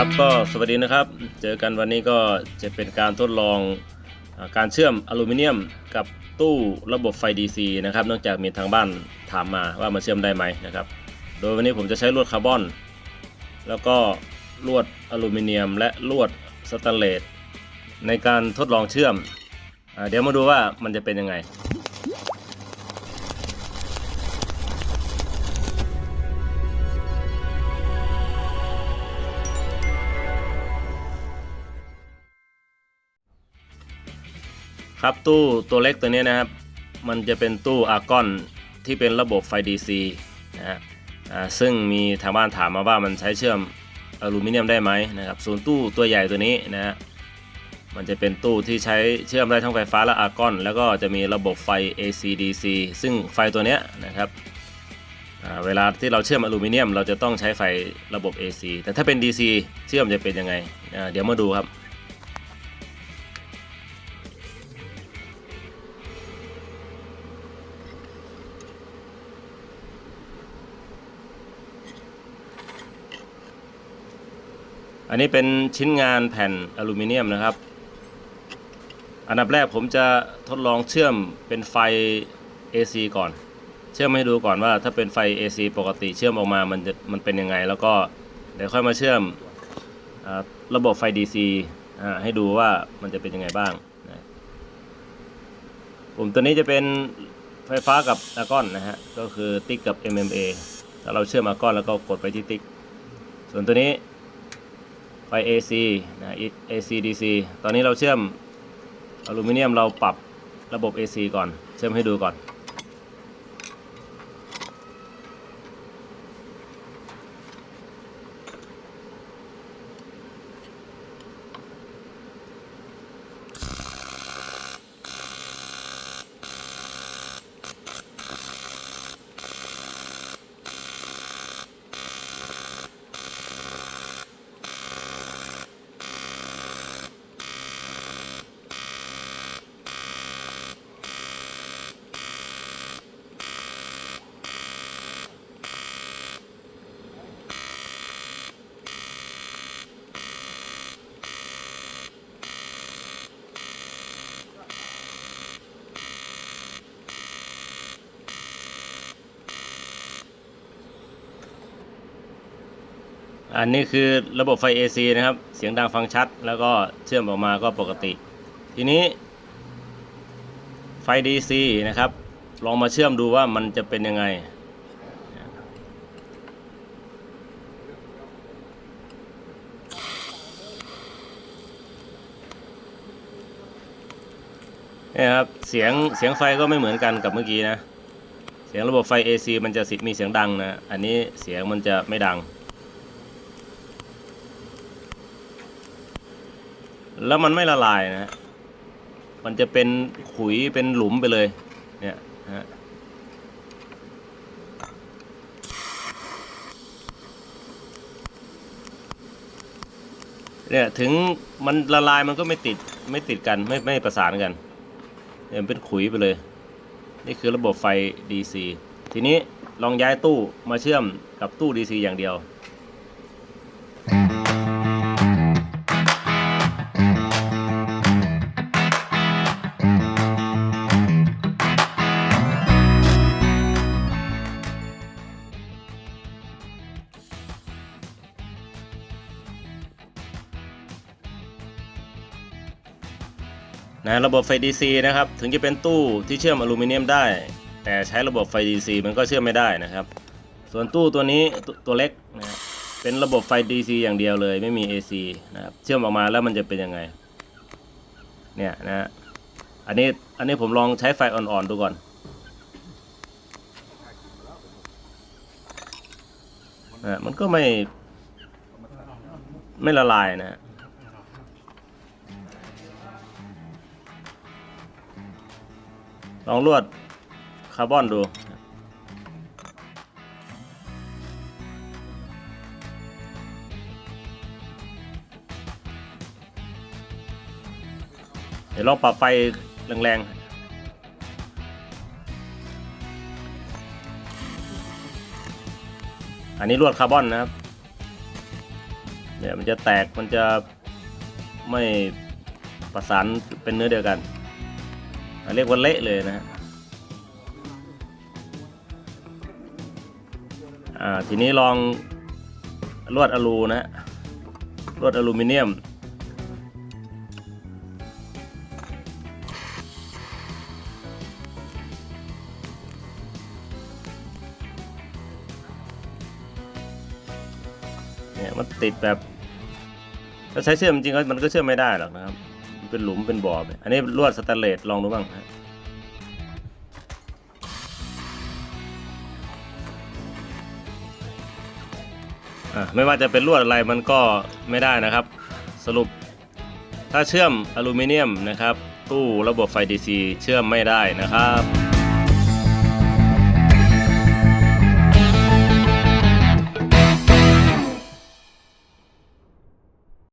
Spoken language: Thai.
ครับก็สวัสดีนะครับ เจอกันวันนี้ก็จะเป็นการทดลองอการเชื่อมอลูมิเนียมกับตู้ระบบไฟ DC นะครับเนื่องจากมีทางบ้านถามมาว่ามันเชื่อมได้ไหมนะครับ โดยวันนี้ผมจะใช้ลวดคาร์บอน แล้วก็ลวดอลูมิเนียม และลวดสแตนเลสในการทดลองเชื่อมอเดี๋ยวมาดูว่ามันจะเป็นยังไง ครับตู้ตัวเล็กตัวนี้นะครับ มันจะเป็นตู้อาร์กอนที่เป็นระบบไฟ DC นะฮะซึ่งมีทางบ้านถามมาว่ามันใช้เชื่อมอลูมิเนียมได้ไหมนะครับส่วนตู้ตัวใหญ่ตัวนี้นะฮะมันจะเป็นตู้ที่ใช้เชื่อมได้ทั้งไฟฟ้าและอาร์กอน แล้วก็จะมีระบบไฟ AC DC ซึ่งไฟตัวเนี้ยนะครับเวลาที่เราเชื่อมอลูมิเนียม เราจะต้องใช้ไฟระบบ AC แต่ถ้าเป็น DC เชื่อมจะเป็นยังไง เดี๋ยวมาดูครับ อันนี้เป็นชิ้นงานแผ่นอลูมิเนียมนะครับ อันดับแรกผมจะทดลองเชื่อมเป็นไฟ AC ก่อน เชื่อมให้ดูก่อนว่าถ้าเป็นไฟ AC ปกติเชื่อมออกมามันจะมันเป็นยังไง แล้วก็เดี๋ยวค่อยมาเชื่อมอ่าระบบไฟ DC ให้ดูว่ามันจะเป็นยังไงบ้างปุ่มตัวนี้จะเป็นไฟฟ้ากับอากอนนะฮะ ก็คือติ๊กกับ MMA ถ้าเราเชื่อมอากอนแล้วก็กดไปที่ติ๊ก ส่วนตัวนี้ ไป AC นะ AC DC ตอนนี้เราเชื่อมอลูมิเนียมเราปรับระบบ AC ก่อน เชื่อมให้ดูก่อน อันนี้คือระบบไฟ AC นะครับ เสียงดังฟังชัด แล้วก็เชื่อมออกมาก็ปกติ ทีนี้ ไฟ DC นะครับ ลองมาเชื่อมดูว่ามันจะเป็นยังไงเนี่ยครับ เสียงเสียงไฟก็ไม่เหมือนกันกับเมื่อกี้นะ เสียงระบบไฟ AC มันจะสิมีเสียงดังนะ อันนี้เสียงมันจะไม่ดัง แล้วมันไม่ละลายนะฮะมันจะเป็นขุยเป็นหลุมไปเลย เนี่ยฮะเนี่ยถึงมันละลายมันก็ไม่ติดไม่ติดกันไม่ไม่ประสานกันเนี่ยมันเป็นขุยไปเลย นี่คือระบบไฟ DC ทีนี้ลองย้ายตู้มาเชื่อมกับตู้ DC อย่างเดียว นะระบบไฟ DC นะครับ ถึงจะเป็นตู้ที่เชื่อมอลูมิเนียมได้ แต่ใช้ระบบไฟ DC มันก็เชื่อมไม่ได้นะครับ ส่วนตู้ตัวนี้ตัวเล็กนะเป็นระบบไฟ DC อย่างเดียวเลยไม่มี AC นะครับเชื่อมออกมาแล้วมันจะเป็นยังไงเนี่ยนะฮะอันนี้อันนี้ผมลองใช้ไฟอ่อนๆดูก่อนนะมันก็ไม่ไม่ละลายนะ ลองลวดคาร์บอนดูเดี๋ยวลองปรับไฟแรงๆอันนี้ลวดคาร์บอนนะครับ เนี่ยมันจะแตกมันจะไม่ประสานเป็นเนื้อเดียวกัน เรียกว่าเละเลยนะฮะอ่าทีนี้ลองลวดอลูนะฮะลวดอลูมิเนียม เนี่ยมันติดแบบ ถ้าใช้เชื่อมจริงๆก็มันก็เชื่อมไม่ได้หรอกนะครับ เป็นหลุมเป็นบ่อไปอันนี้ลวดสแตนเลสลองดูบ้างฮะอะไม่ว่าจะเป็นลวดอะไรมันก็ไม่ได้นะครับ สรุปถ้าเชื่อมอลูมิเนียมนะครับ ตู้ระบบไฟ DC เชื่อมไม่ได้นะครับ